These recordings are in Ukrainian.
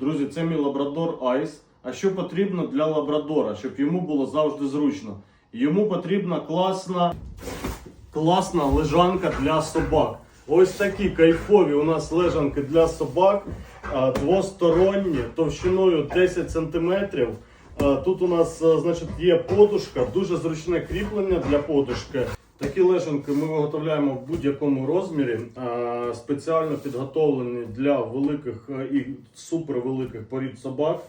Друзі, це мій лабрадор Айс. А що потрібно для лабрадора, щоб йому було завжди зручно? Йому потрібна класна, класна лежанка для собак. Ось такі кайфові у нас лежанки для собак, двосторонні, товщиною 10 см. Тут у нас значить, є подушка, дуже зручне кріплення для подушки. Такі лежанки ми виготовляємо в будь-якому розмірі, спеціально підготовлені для великих і супервеликих порід собак.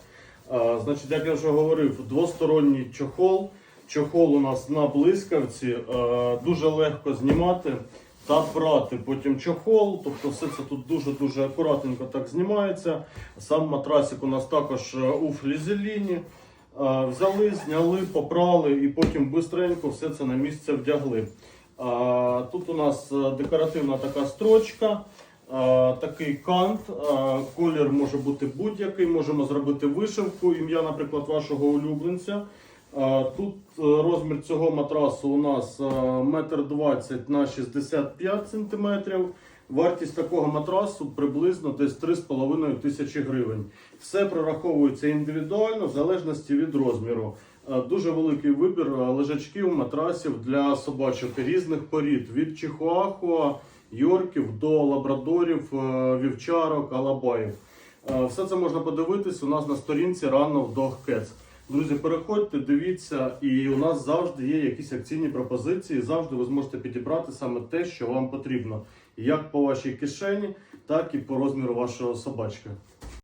Значить, як я вже говорив, двосторонній чохол. Чохол у нас на блискавці, е, дуже легко знімати та брати. Потім чохол, тобто все це тут дуже-дуже акуратненько так знімається. Сам матрасик у нас також е, у флізеліні. Е, Взяли, зняли, попрали і потім бистренько все це на місце вдягли. Е, Тут у нас е, декоративна така строчка. е, Такий кант, е, колір може бути будь-який. Можемо зробити вишивку, ім'я, наприклад, вашого улюбленця. Е, Тут е, розмір цього матрасу у нас е, 1,20 на 65 см. Вартість такого матрасу приблизно десь 3,5 тисячі гривень. Все прораховується індивідуально в залежності від розміру. Е, Дуже великий вибір е, лежачків, матрасів для собачок різних порід від чихуахуа, йорків до лабрадорів, е, вівчарок, алабаїв. Все це можна подивитись у нас на сторінці Run of Dog Cats. Друзі, переходьте, дивіться, і у нас завжди є якісь акційні пропозиції. Завжди ви зможете підібрати саме те, що вам потрібно, як по вашій кишені, так і по розміру вашого собачки.